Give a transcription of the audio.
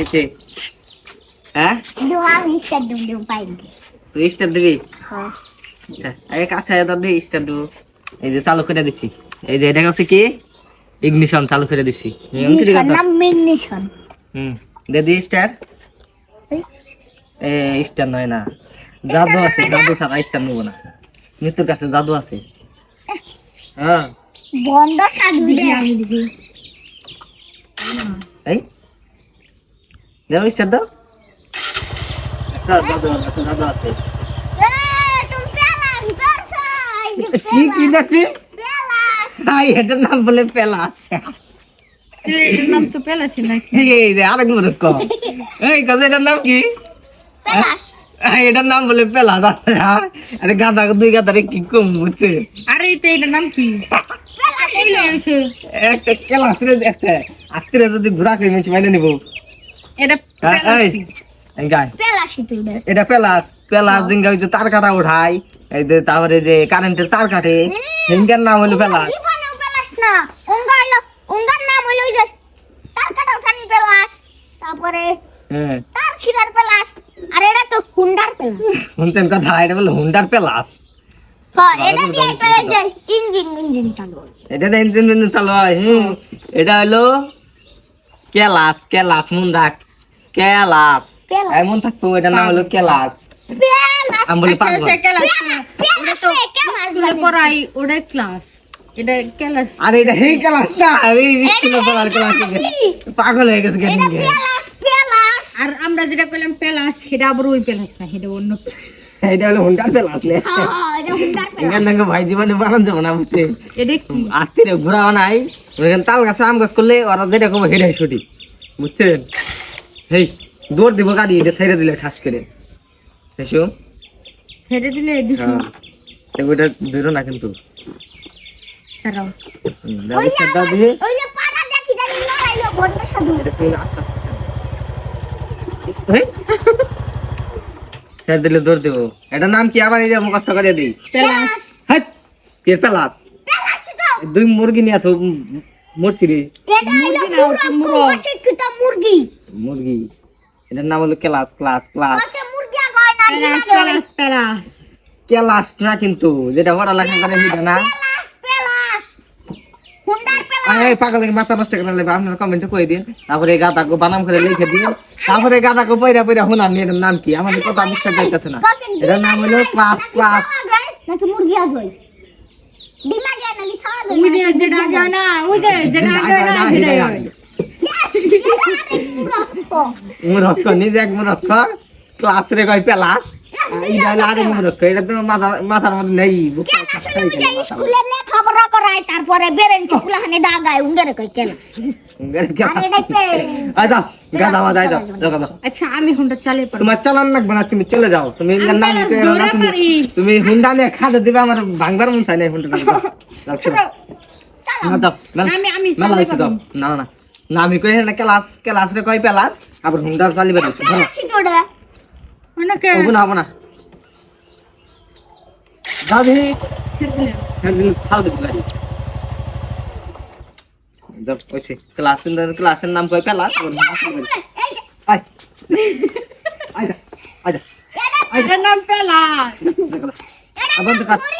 কিসে হ্যাঁ? তুই স্টার দিবি? হ্যাঁ আচ্ছা এই কাছে আয় দাদি স্টার দেবো এই যে চালু করে দিছি। এই যে এটা হচ্ছে কি? ইগনিশন চালু করে দিছি। এমন কি মিশন কথা? নাম মিগনিশন হুম দে স্টার এ স্টার নয় না। জাদু আছে জাদু ছাড়া স্টার নেব না। মৃত্যুর কাছে জাদু আছে। হ্যাঁ। বন্ধ সাধু এই। দেবো স্টার দাও। আচ্ছা দর্শাই কি কি দেখবি পেলাস হাই এটার নাম বলে পেলাস এটার নাম তো পেলাছি নাকি? এই যে আরেক কম। এই কাজে এটার নাম কি? পেলাস এটার নাম বলে পেলাস আরে গাদা দুই গাদারে কি কম বুঝছে আরে তো এটার নাম কি? একটা কেলাস রে একটা আজকে যদি ঘোরা মাইনে নিব। এটা এই পেলাসি। পেলাস পেলাস পেলাস দিন হচ্ছে তার কাটা উঠাই। এই যে তারপরে যে কারেন্টের তার কাটে। হিংকার নাম হলো পেলাস জীবনেও না। উঙ্গার নাম হলো ওই যে তার কাটা উঠানি পেলাস তারপরে হ্যাঁ তার ছিড়ার পেলাস আর এটা তো হুন্ডার পেলাস শুনছেন কথা? এটা বলে হুন্ডার পেলাস হ্যাঁ এটা ইঞ্জিন ইঞ্জিন চালু হয়। এটা চালু হয়। হুম। এটা হলো কেলাস। কেলাস মুন্ডা কেলাস কেলাস। এমন থাকতো এটার নাম হলো কেলাস। পেলাস আমি বলি পাগল। ক্লাস পেলাস রে, কেলাস স্কুলে পড়াই ওটা ক্লাস। এটা ক্লাস। আরে এটা হেই ক্লাস না। আরে স্কুলে পড়ার ক্লাস পাগল হয়ে গেছে কেন পেলাস পেলাস আর আমরা যেটা পেলাস সেটা আবার ওই পেলাস না সেটা অন্য এটা হলো হুন্ডার পেলাস নে হ্যাঁ এটা হুন্ডার পেলাস এখান থেকে ভাই জীবনে বানান যাব না বুঝছে? এটা কি? আত্মীয় ঘোরা বানাই তাল গাছে আম গাছ করলে ওরা যেটা সেটাই সঠিক। বুঝছেন? হেই দৌড় দিব গাড়ি এটা ছেড়ে দিলে ঠাস করে। এসো ছেড়ে দিলে দেখি হ্যাঁ। তো ওইটা ধরো না কিন্তু। দাঁড়াও। ব্যবস্থা দাও দিয়ে। ওই যে পাড়া দেখি জানি লড়াইলো বন্ধ সাধু। এটা শুনে আস্তে আস্তে হেই। ছেড়ে দিলে দৌড় দেবো। এটার নাম কি? আবার এই যে মুখস্থ করে দিই। পেলাস হ্যাঁ কে পেলাস দুই মুরগি নিয়ে তো মরছি রে। মুরগি না, মুরগ। মুরগি। এটার নাম হলো ক্লাস ক্লাস ক্লাস। আচ্ছা ক্লাস না কিন্তু যেটা পড়ালেখা করে সেটা না। এই পাগল মাথা নষ্ট করে নেবে আপনার কমেন্টে কই দিন। তারপরে গাদাকে বানাম করে লিখে দিন। তারপরে গাদাকে পয়রা পয়রা হুনার নিয়ে নাম কি? আমাদের কথা বুঝতে যাইতেছে না। এটার নাম হলো ক্লাস ক্লাস। নাকি মুরগি আগায় ডিম আগায় নাকি ছাওয়া ওই যে যেটা আগে না ওই যে যেটা আগে না সেটাই হয়। নিজে এক মূর্খ ক্লাস রে কয় পেলাস এই হলো এটা তো মাথা মাথার মধ্যে নেই। স্কুলে লেখাপড়া করায় তারপরে দাগায় উঙ্গারে কই কেন? আচ্ছা আচ্ছা আমি হুন্ডা চালিয়ে পারব তোমার চালান লাগবে না তুমি চলে যাও। তুমি তুমি- হুন্ডা নিয়ে খাদে দিবে আমার ভাঙবার মন চাই না হুন্ডা যাও। না না না আমি কই না ক্লাস ক্লাস রে কই পেলাস? আবার হুন্ডা চালিয়ে দিছি ভালো পেলাসই তো ওটা। অনেকে হব না হব না দেখি ছেড়ে। একদিন ফাল দিবি গাড়ি। যাও কইছে ক্লাসের ক্লাসের নাম কই পেলাস? আবার এটা- আয় যা। এটার নাম পেলাস। আবার মুড়ি,